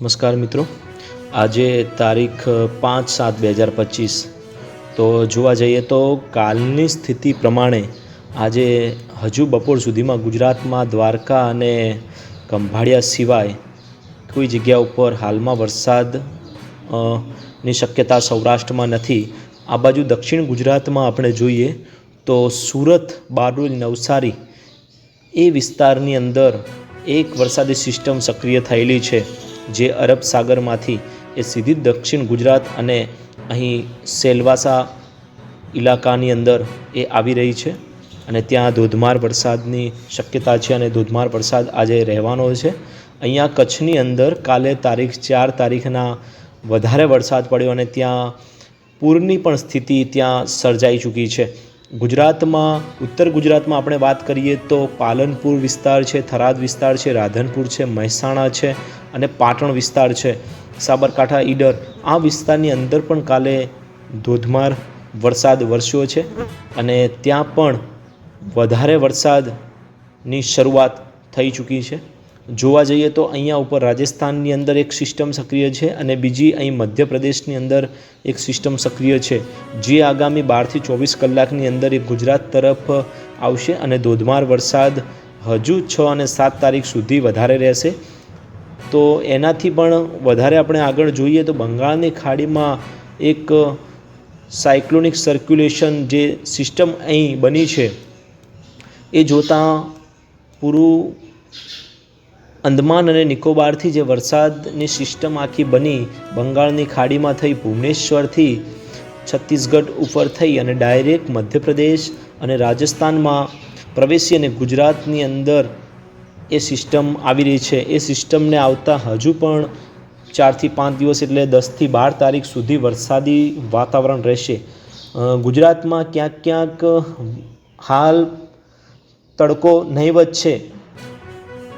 નમસ્કાર મિત્રો. આજે તારીખ પાંચ સાત બે હજાર પચીસ. તો જોવા જઈએ તો કાલની સ્થિતિ પ્રમાણે આજે હજુ બપોર સુધીમાં ગુજરાતમાં દ્વારકા અને કંભાળિયા સિવાય કોઈ જગ્યા ઉપર હાલમાં વરસાદની શક્યતા સૌરાષ્ટ્રમાં નથી. આ બાજુ દક્ષિણ ગુજરાતમાં આપણે જોઈએ તો સુરત, બારડોલ, નવસારી એ વિસ્તારની અંદર એક વરસાદી સિસ્ટમ સક્રિય થયેલી છે. જે અરબ સાગરમાંથી એ સીધી દક્ષિણ ગુજરાત અને અહીં સેલવાસા ઇલાકાની અંદર એ આવી રહી છે અને ત્યાં ધોધમાર વરસાદની શક્યતા છે અને ધોધમાર વરસાદ આજે રહેવાનો છે. અહીંયા કચ્છની અંદર કાલે તારીખ ચાર તારીખના વધારે વરસાદ પડ્યો અને ત્યાં પૂરની પણ સ્થિતિ ત્યાં સર્જાઈ ચૂકી છે. ગુજરાતમાં, ઉત્તર ગુજરાતમાં આપણે વાત કરીએ તો પાલનપુર વિસ્તાર છે, થરાદ વિસ્તાર છે, રાધનપુર છે, મહેસાણા છે અને પાટણ વિસ્તાર છે. સાબરકાંઠા, ઈડર આ વિસ્તારની અંદર પણ કાલે ધોધમાર વરસાદ વરસ્યો છે અને ત્યાં પણ વધારે વરસાદની શરૂઆત થઈ ચૂકી છે. જોવા જઈએ તો અહીંયા ઉપર રાજસ્થાનની અંદર એક સિસ્ટમ સક્રિય છે અને બીજી અહીં મધ્યપ્રદેશની અંદર એક સિસ્ટમ સક્રિય છે. જે આગામી બારથી ચોવીસ કલાકની અંદર એ ગુજરાત તરફ આવશે અને ધોધમાર વરસાદ હજુ છ અને સાત તારીખ સુધી વધારે રહેશે. તો એનાથી પણ વધારે આપણે આગળ જોઈએ તો બંગાળની ખાડીમાં એક સાયક્લોનિક સર્ક્યુલેશન જે સિસ્ટમ અહીં બની છે, એ જોતાં પૂરું અંદમાન અને નિકોબારથી જે વરસાદની સિસ્ટમ આખી બની, બંગાળની ખાડીમાં થઈ, ભુવનેશ્વરથી છત્તીસગઢ ઉપર થઈ અને ડાયરેક્ટ મધ્યપ્રદેશ અને રાજસ્થાનમાં પ્રવેશી અને ગુજરાતની અંદર એ સિસ્ટમ આવી રહી છે. એ સિસ્ટમને આવતા હજુ પણ ચારથી પાંચ દિવસ એટલે દસથી બાર તારીખ સુધી વરસાદી વાતાવરણ રહેશે. ગુજરાતમાં ક્યાંક ક્યાંક હાલ તડકો નહીવત છે.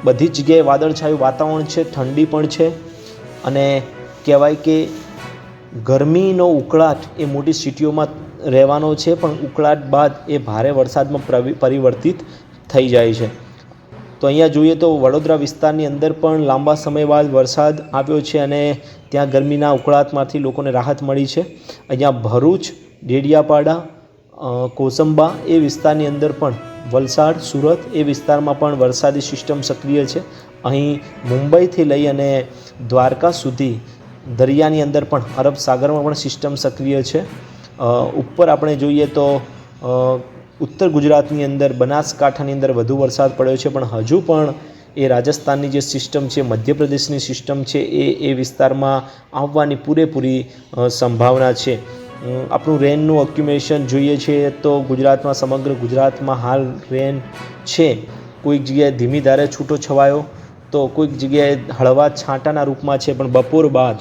બધી જગ્યાએ વાદળછાયું વાતાવરણ છે, ઠંડી પણ છે અને કહેવાય કે ગરમીનો ઉકળાટ એ મોટી સિટીઓમાં રહેવાનો છે, પણ ઉકળાટ બાદ એ ભારે વરસાદમાં પરિવર્તિત થઈ જાય છે. તો અહીંયા જોઈએ તો વડોદરા વિસ્તારની અંદર પણ લાંબા સમય બાદ વરસાદ આવ્યો છે અને ત્યાં ગરમીના ઉકળાટમાંથી લોકોને રાહત મળી છે. અહીંયા ભરૂચ, ડેડિયાપાડા કોસંબા એ વિસ્તારની અંદર પણ વલસાડ, સુરત એ વિસ્તારમાં પણ વરસાદી સિસ્ટમ સક્રિય છે. અહીં મુંબઈથી લઈ અને દ્વારકા સુધી દરિયાની અંદર પણ અરબ સાગરમાં પણ સિસ્ટમ સક્રિય છે. ઉપર આપણે જોઈએ તો ઉત્તર ગુજરાતની અંદર બનાસકાંઠાની અંદર વધુ વરસાદ પડ્યો છે, પણ હજુ પણ એ રાજસ્થાનની જે સિસ્ટમ છે, મધ્યપ્રદેશની સિસ્ટમ છે, એ એ વિસ્તારમાં આવવાની પૂરેપૂરી સંભાવના છે. આપણું રેનનું ઓક્યુમેશન જોઈએ છીએ તો ગુજરાતમાં, સમગ્ર ગુજરાતમાં હાલ રેન છે. કોઈક જગ્યાએ ધીમી ધારે છૂટો છવાયો તો કોઈક જગ્યાએ હળવા છાંટાના રૂપમાં છે, પણ બપોર બાદ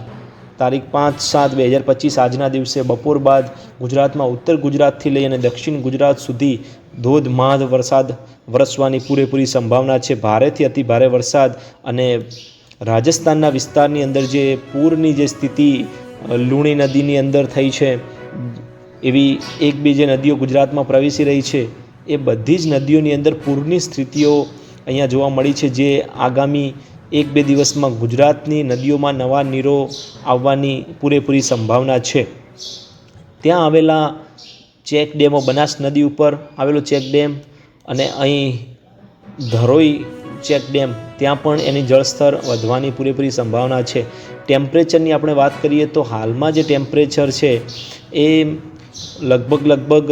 તારીખ પાંચ સાત બે હજાર પચીસ આજના દિવસે બપોર બાદ ગુજરાતમાં, ઉત્તર ગુજરાતથી લઈ અને દક્ષિણ ગુજરાત સુધી ધોધમાર વરસાદ વરસવાની પૂરેપૂરી સંભાવના છે. ભારેથી અતિ ભારે વરસાદ અને રાજસ્થાનના વિસ્તારની અંદર જે પૂરની જે સ્થિતિ લુણી નદીની અંદર થઈ છે. એવી એક બે જે નદીઓ ગુજરાતમાં પ્રવેશી રહી છે. એ બધી જ નદીઓની અંદર પૂરની સ્થિતિઓ અહીંયા જોવા મળી છે જે આગામી એક બે દિવસમાં ગુજરાતની નદીઓમાં નવા નીરો આવવાની પૂરેપૂરી સંભાવના છે. ત્યાં આવેલા ચેક ડેમો, બનાસ નદી ઉપર આવેલો ચેક ડેમ અને અહીં ધરોઈ ચેક ડેમ, ત્યાં પણ એની જળસ્તર વધવાની પૂરેપૂરી સંભાવના છે. ટેમ્પરેચરની આપણે વાત કરીએ તો હાલમાં જે ટેમ્પરેચર છે, એ લગભગ લગભગ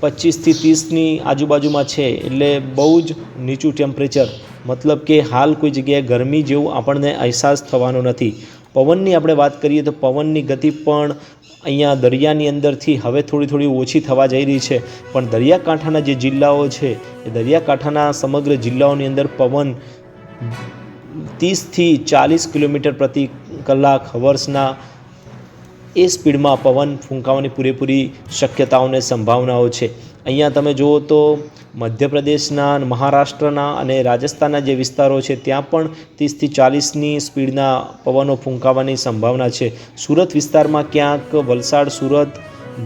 પચીસથી ત્રીસની આજુબાજુમાં છે. એટલે બહુ જ નીચું ટેમ્પરેચર. મતલબ કે હાલ કોઈ જગ્યાએ ગરમી જેવું આપણને અહેસાસ થવાનો નથી. પવનની આપણે વાત કરીએ તો પવનની ગતિ પણ અહીંયા દરિયાની અંદરથી હવે થોડી થોડી ઓછી થવા જઈ રહી છે. પણ દરિયાકાંઠાના જે જિલ્લાઓ છે, એ દરિયાકાંઠાના સમગ્ર જિલ્લાઓની અંદર પવન ત્રીસથી ચાલીસ કિલોમીટર પ્રતિ કલાક હવર્સના એ સ્પીડમાં પવન ફૂંકાવાની પૂરેપૂરી શક્યતાઓને સંભાવનાઓ છે. અહીંયા તમે જુઓ તો મધ્યપ્રદેશના મહારાષ્ટ્રના અને રાજસ્થાનના જે વિસ્તારો છે, ત્યાં પણ ત્રીસથી ચાલીસની સ્પીડના પવનો ફૂંકાવાની સંભાવના છે. સુરત વિસ્તારમાં ક્યાંક વલસાડ, સુરત,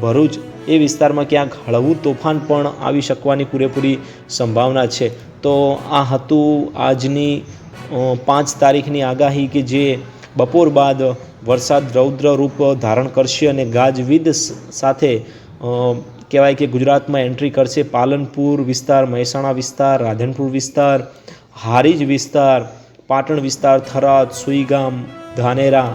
ભરૂચ એ વિસ્તારમાં ક્યાંક હળવું તોફાન પણ આવી શકવાની પૂરેપૂરી સંભાવના છે. તો આ હતું આજની પાંચ તારીખની આગાહી કે જે બપોર બાદ વરસાદ રૌદ્ર રૂપ ધારણ કરશે અને ગાજવીજ સાથે કહેવાય કે ગુજરાતમાં એન્ટ્રી કરશે પાલનપુર વિસ્તાર, મહેસાણા વિસ્તાર, રાધનપુર વિસ્તાર, હારીજ વિસ્તાર, પાટણ વિસ્તાર, થરાદ, સુઈગામ, ધાનેરા,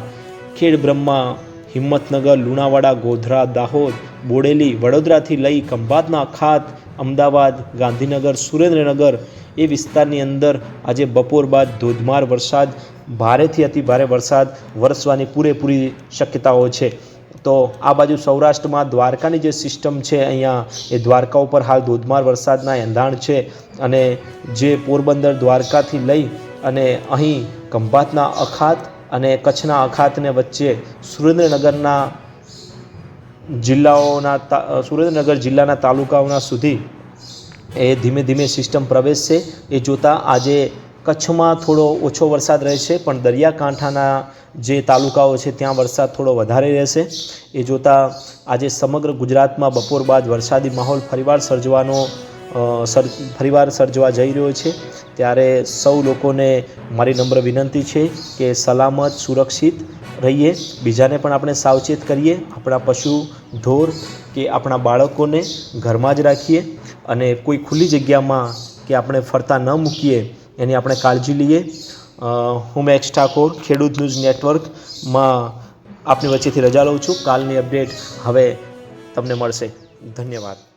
ખેડ બ્રહ્મા, હિંમતનગર, લુણાવાડા, ગોધરા, દાહોદ, બોડેલી, વડોદરાથી લઈ ખંભાતના ખાત, અમદાવાદ, ગાંધીનગર, સુરેન્દ્રનગર એ વિસ્તારની અંદર આજે બપોર બાદ ધોધમાર વરસાદ, ભારેથી અતિ ભારે વરસાદ વરસવાની પૂરેપૂરી શક્યતાઓ છે. તો આ બાજુ સૌરાષ્ટ્રમાં દ્વારકાની જે સિસ્ટમ છે, અહીંયા એ દ્વારકા ઉપર હાલ ધોધમાર વરસાદના એંધાણ છે અને જે પોરબંદર દ્વારકાથી લઈ અને અહીં ખંભાતના અખાત અને કચ્છના અખાતને વચ્ચે સુરેન્દ્રનગરના જિલ્લાઓના સુરેન્દ્રનગર જિલ્લાના તાલુકાઓના સુધી એ ધીમે ધીમે સિસ્ટમ પ્રવેશશે. એ જોતાં આજે કચ્છમાં થોડો ઓછો વરસાદ રહેશે પણ દરિયાકાંઠાના જે તાલુકાઓ છે, ત્યાં વરસાદ થોડો વધારે રહેશે. એ જોતાં આજે સમગ્ર ગુજરાતમાં બપોર બાદ વરસાદી માહોલ ફરીવાર સર્જવાનો સર, ફરીવાર સર્જવા જઈ રહ્યો છે. ત્યારે સૌ લોકોને મારી નમ્ર વિનંતી છે કે સલામત, સુરક્ષિત રહીએ. બીજાને પણ આપણે સાવચેત કરીએ. આપણા પશુ ઢોર કે આપણા બાળકોને ઘરમાં જ રાખીએ. અને કોઈ ખુલ્લી જગ્યામાં કે આપણે ફરતા ન મૂકીએ એની આપણે કાળજી લઈએ. હું મેક્સ ઠાકોર, ખેડૂત ન્યૂઝ નેટવર્કમાં આપની વચ્ચેથી રજા લઉં છું. કાલની અપડેટ હવે તમને મળશે. ધન્યવાદ.